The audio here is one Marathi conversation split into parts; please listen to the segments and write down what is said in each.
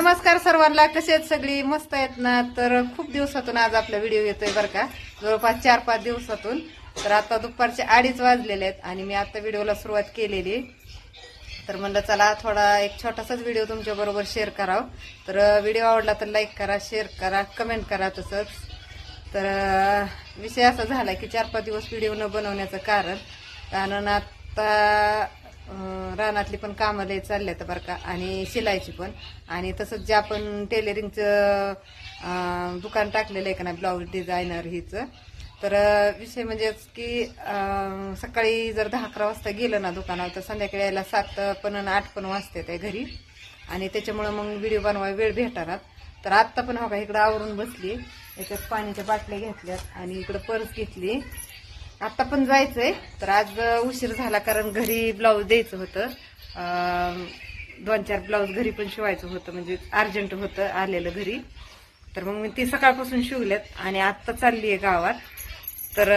नमस्कार सर्वांना कसे आहेत सगळी? मस्त आहेत ना? तर खूप दिवसातून आज आपला व्हिडिओ येतोय बरं का. जवळपास चार पाच दिवसातून. तर आता दुपारचे अडीच वाजलेले आहेत आणि मी आता व्हिडिओला सुरुवात केलेली. तर म्हणलं चला थोडा एक छोटासाच व्हिडिओ तुमच्या बरोबर शेअर करावं. तर व्हिडिओ आवडला तर लाईक करा शेअर करा कमेंट करा तसंच. तर विषय असा झाला की चार पाच दिवस व्हिडिओ न बनवण्याचं कारण. कारण आता रानातली पण कामं लय चालल्यात बरं का आणि शिलायची पण. आणि तसंच जे आपण टेलरिंगचं दुकान टाकलेलं आहे का ना ब्लाऊज डिझायनर हिचं. तर विषय म्हणजेच की सकाळी जर दहा अकरा वाजता गेलं ना दुकानावर तर संध्याकाळी यायला सात पण आणि आठ पण वाजते त्या घरी. आणि त्याच्यामुळं मग व्हिडिओ बनवायला वेळ भेटणार तर आत्ता पण हो का इकडं आवरून बसली. याच्यात पाण्याच्या बाटल्या घेतल्यात आणि इकडं पर्स घेतली. आत्ता पण जायचंय. तर आज उशीर झाला कारण घरी ब्लाऊज द्यायचं होतं. दोन चार ब्लाऊज घरी पण शिवायचं होतं. म्हणजे अर्जंट होतं आलेलं घरी. तर मग मी ती सकाळपासून शिवल्यात आणि आत्ता चालली आहे गावात. तर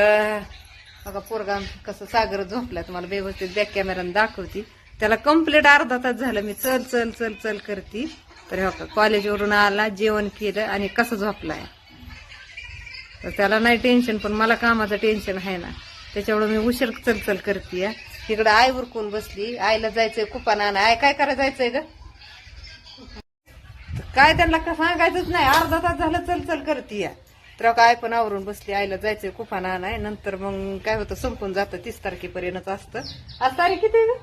बघा पोरगा कसं सागर झोपला तुम्हाला व्यवस्थित बॅक कॅमेराने दाखवती. त्याला कंप्लीट अर्धा तास झालं. मी चल चल चल चल करते. तर हो का कॉलेजवरून आला जेवण केलं आणि कसं झोपलाय. तर त्याला नाही टेन्शन पण मला कामाचं टेन्शन आहे ना. त्याच्यामुळे मी उशीर चलचल करते तिकडं आई उरकून बसली. आईला जायचंय कुपाना आय काय करायला जायचंय ग? तर काय त्यांना का सांगायचंच नाही. अर्धा तास झालं चलचल करते तर काय पण आवरून बसली. आईला जायचंय कुपाना नाही नंतर मग काय होतं संपून जातं. तीस तारखेपर्यंत असतं. आज तारीख किती आहे ग?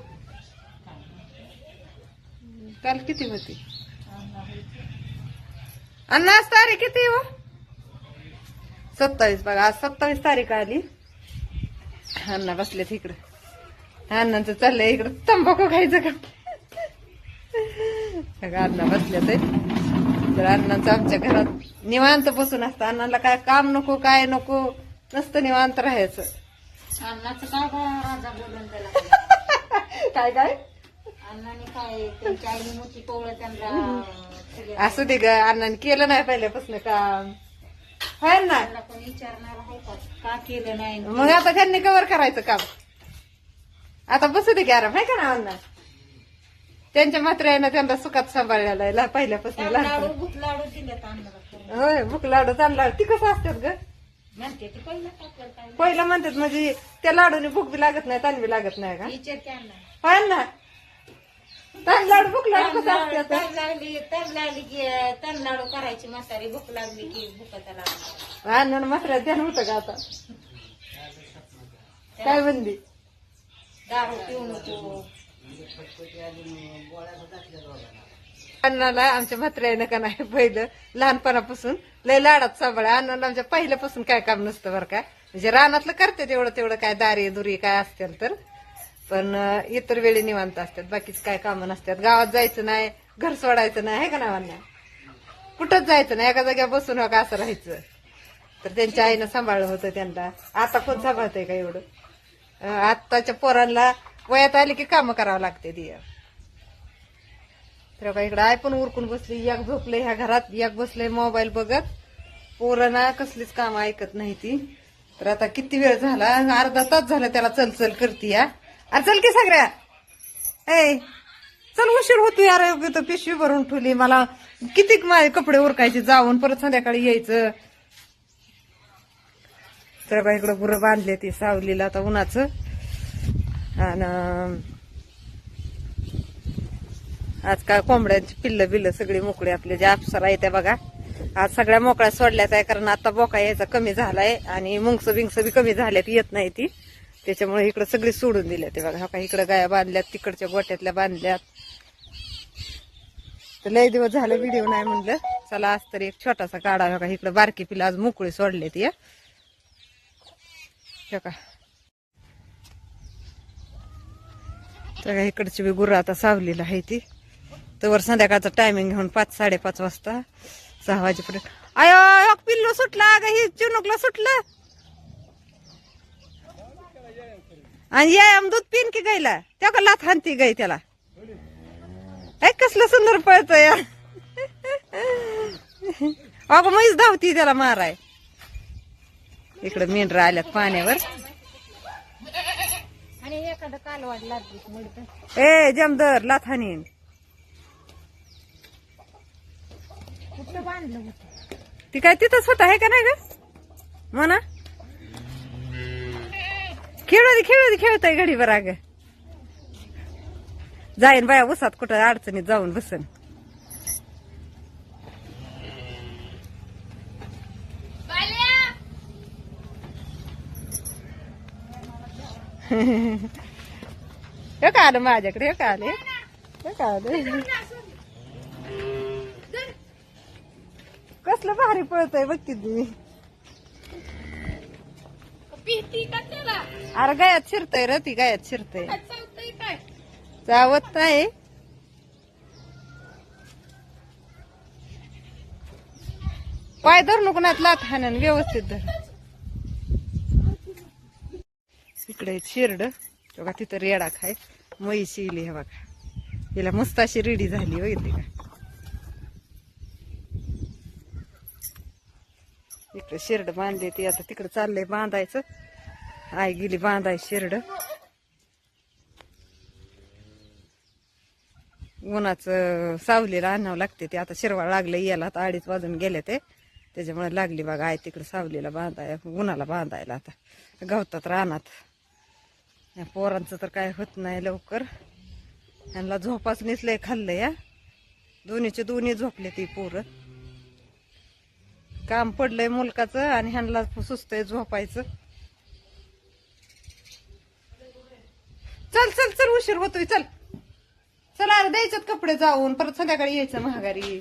काल किती होती? अण्णा आज तारीख किती आहे हो? सत्तावीस बघा आज सत्तावीस तारीख आली. अण्णा बसलेत इकडं. अण्णांचं चाललंय इकडं. तंबाखू खायचं का? बघा अण्णा बसल्यात. तर अण्णांचं आमच्या घरात निवांत बसून असतं. अण्णाला काय काम नको काय नको नसतं निवांत राहायचं. अन्नाचं काय काय असू दे ग अण्णाने केलं नाही पहिल्यापासून काम. होय ना? त्यांना कोणी विचारणार आहे का? का केलं नाही? मग आता त्यांनी कवर करायचं काम. आता बसू दे की आराम आहे का ना अण्णा? त्यांच्या मात्र्यानं त्यांना सुखात सांभाळलेला आहे ला- पहिल्यापासून लाडू लाडू दिले करून. होय भूक लाडू चांगला ती कसं असतात ग? म्हणते ते पहिलं टाकलं काय? पहिलं म्हणतात म्हणजे त्या लाडूने भूक बी लागत नाही ताण बी लागत नाही का? होय ना? ताण लाडू भूक लाडू कसं असतात तर लागली तर लागली की तर लाडू करायची म्हातारी भूक लागली की भूकाचा लाडू अण्णानं मात्र ध्यान होतं का आता? काय म्हणली? दारू पिऊ नको. अण्णाला आमच्या म्हात्र्यानं का नाही पहिलं लहानपणापासून लय लाडात सांभाळ. अण्णाला आमच्या पहिल्यापासून काय काम नसतं बरं का? म्हणजे रानातलं करते तेवढं तेवढं काय दारी दुरी काय असतील तर. पण इतर वेळी निवांत असतात. बाकीच काय कामं नसतात. गावात जायचं नाही घर सोडायचं नाही आहे का ना कुठंच जायचं नाही. एका जाग्या बसून हो का असं राहायचं? तर त्यांच्या आईनं सांभाळलं होतं त्यांना. आता कोण सांभाळतंय का एवढं? आत्ताच्या पोरांना वयात आली की कामं करावं लागते ती. तर हो का इकडं आय पण उरकून बसली. एक झोपले ह्या घरात एक बसले मोबाईल बघत. पोरं ना कसलीच कामं ऐकत नाही ती. तर आता किती वेळ झाला? अर्धा तास झाला त्याला चलचल करते करती या अरे चल की सगळ्या. ए चल उशीर होतो यार तर पिशवी भरून ठेवली. मला किती माझे कपडे उरकायचे जाऊन परत संध्याकाळी यायचं. तर बा इकडं गुरं बांधले ती सावलीला आता उन्हाचं. आणि आज काय कोंबड्यांची पिल्लं बिल्ल सगळी मोकळी आपले जे अप्सरा येत्या बघा. आज सगळ्या मोकळ्या सोडल्याच आहे कारण आता बोका यायचा कमी झालाय आणि मुंगस बिंगस बी कमी झाल्यात येत नाही ती. त्याच्यामुळे इकडं सगळी सोडून दिल्या ते बघा. का इकडं गाया बांधल्यात तिकडच्या गोट्यातल्या बांधल्यात. तर लय दिवस झालं व्हिडिओ नाही म्हणलं. चला आज तरी एक छोटासा काढा. का इकडं बारकी पिला आज मोकळी सोडले ती का. इकडची बी गुरं आता सावलीला आहे ती. तर संध्याकाळचा टायमिंग घेऊन पाच साडेपाच वाजता सहा वाजेपर्यंत. अयो पिल्लू सुटला ग ही चिनुकला सुटलं. आणि या दूध पिन की गायला. त्या का लाथ हानती गाय त्याला. ऐक कसलं सुंदर पळत या अगं म्हैस धावती त्याला माराय. इकडं मेंढरा आल्यात पाण्यावर. ए जमदर लाथ हानीन कुठं बांधलं होतं? ती काय तिथंच होत आहे का नाही ग? म्हणा. खेळू दे खेळू दे खेळताय बरं अग. जाईन बाया उसात कुठं अडचणीत जाऊन बसन. हे का आलं माझ्याकडे हे का आले हे का आलं कसलं भारी पळतय बघ किती. का अरे गायात शिरतय र ती गायात शिरतय. चावत नाही पाय धर नको नात लात हाणन व्यवस्थित धर. इकडे शिरड. बघा तिथं रेडा खाय. म्हैशी इली हे बघा. हिला मस्त अशी रेडी झाली बघितली का? इकडे शिरड बांधले ती आता तिकडे चाललंय बांधायचं. आई गेली बांधाय शिरड. उन्हाचं सावलीला आणावं लागते ते. आता शिरवाळ लागलं याला आता अडीच वाजून गेले ते. त्याच्यामुळे लागली बघा आई तिकडे सावलीला बांधाय उन्हाला बांधायला आता. गवतात रानात. या पोरांचं तर काय होत नाही लवकर. यांना झोपाच निसलंय खाल्लं या. दोन्हीचे दोन्ही झोपले ती पोरं. काम पडलंय मुलकाचं आणि ह्यांना सुस्तय झोपायचं चल चल चल उशीर होतोय चल. चला अरे द्यायच्यात कपडे जाऊन. परत संध्याकाळी यायचं महागारी.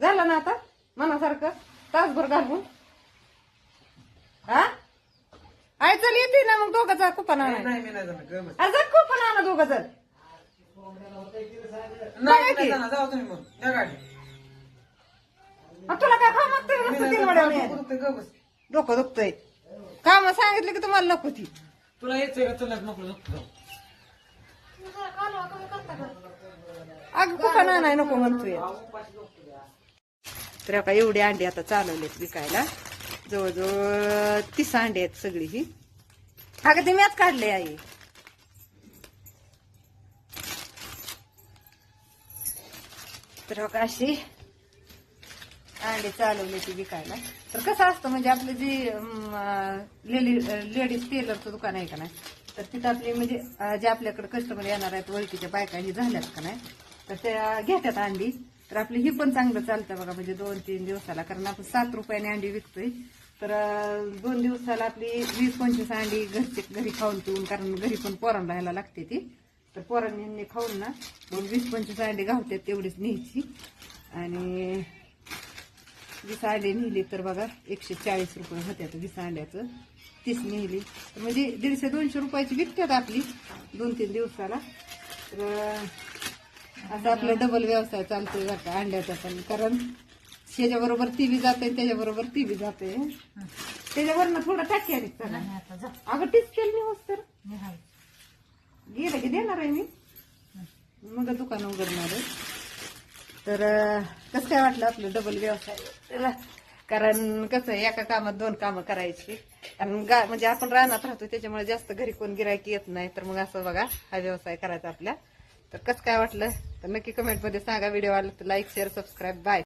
झालं ना आता? मनासारखं? तासभर घालून? हा? आय चल येते ना मग दोघं जा कुपन आणा नाही मी नाही जाणार गं बस. अरे जा कुपन आणा दोघं जण नाही मी नाही जाणार जाऊ तुम्ही मग. या गाडी. तुला काय काम मी नाही जाणार, डोकं. दुखतंय, गं बस. डोकं दुखतंय. काम सांगितलं की तुम्हाला नको ती. तुला यायचंय का? चला नको जाऊ. अग कुठं आणाय नको म्हणतोय. तर का एवढी अंडी आता चालवलेत विकायला. जवळजवळ तीस अंडी आहेत सगळी ही. अगं ते मॅच काढले आई. तर अशी अंडी चालवली ती विकायला. तर कसं असतं म्हणजे आपलं जी लेडीज टेलरचं दुकान आहे का नाही? तर तिथं आपली म्हणजे जे आपल्याकडे कस्टमर येणार आहेत ओळखीच्या बायका ही झाल्यात का नाही? तर त्या घेतात अंडी. तर आपली ही पण चांगलं चालतं बघा म्हणजे दोन तीन दिवसाला. कारण आपण सात रुपयाने अंडी विकतोय. तर दोन दिवसाला आपली वीस पंचवीस अंडी घरचे घरी खाऊन पिऊन कारण घरी पण पोरण राहायला लागते ती. तर पोरांनी खाऊन ना दोन वीस पंचवीस अंडी गावतात तेवढीच न्यायची. आणि वीस अंडी नेली तर बघा एकशे चाळीस रुपये होत्यात वीस अंड्याचं. तीस नेली. तर म्हणजे दीडशे दोनशे रुपयाची विकतात आपली दोन तीन दिवसाला. तर असं आपला डबल व्यवसाय चालतोय बरं का अंड्याचा पण. कारण त्याच्याबरोबर ती बी जाते त्याच्याबरोबर ती बी जाते. त्याच्यावरनं थोडं टाकी आली चला अगं टीच केली नाही होस तर. मी गेलं की देणार आहे मी. मग दुकान उघडणार आहे. तर कसं काय वाटलं आपलं डबल व्यवसाय? त्याला कारण कसं एका कामात दोन कामं करायची. कारण गा म्हणजे आपण रानात राहतो त्याच्यामुळे जास्त घरी कोण गिरायकी येत नाही. तर मग असं बघा हा व्यवसाय करायचा आपल्या तर कसं काय वाटलं? तर नक्की कमेंटमध्ये सांगा. व्हिडिओ आला तर लाईक शेअर सबस्क्राईब बाय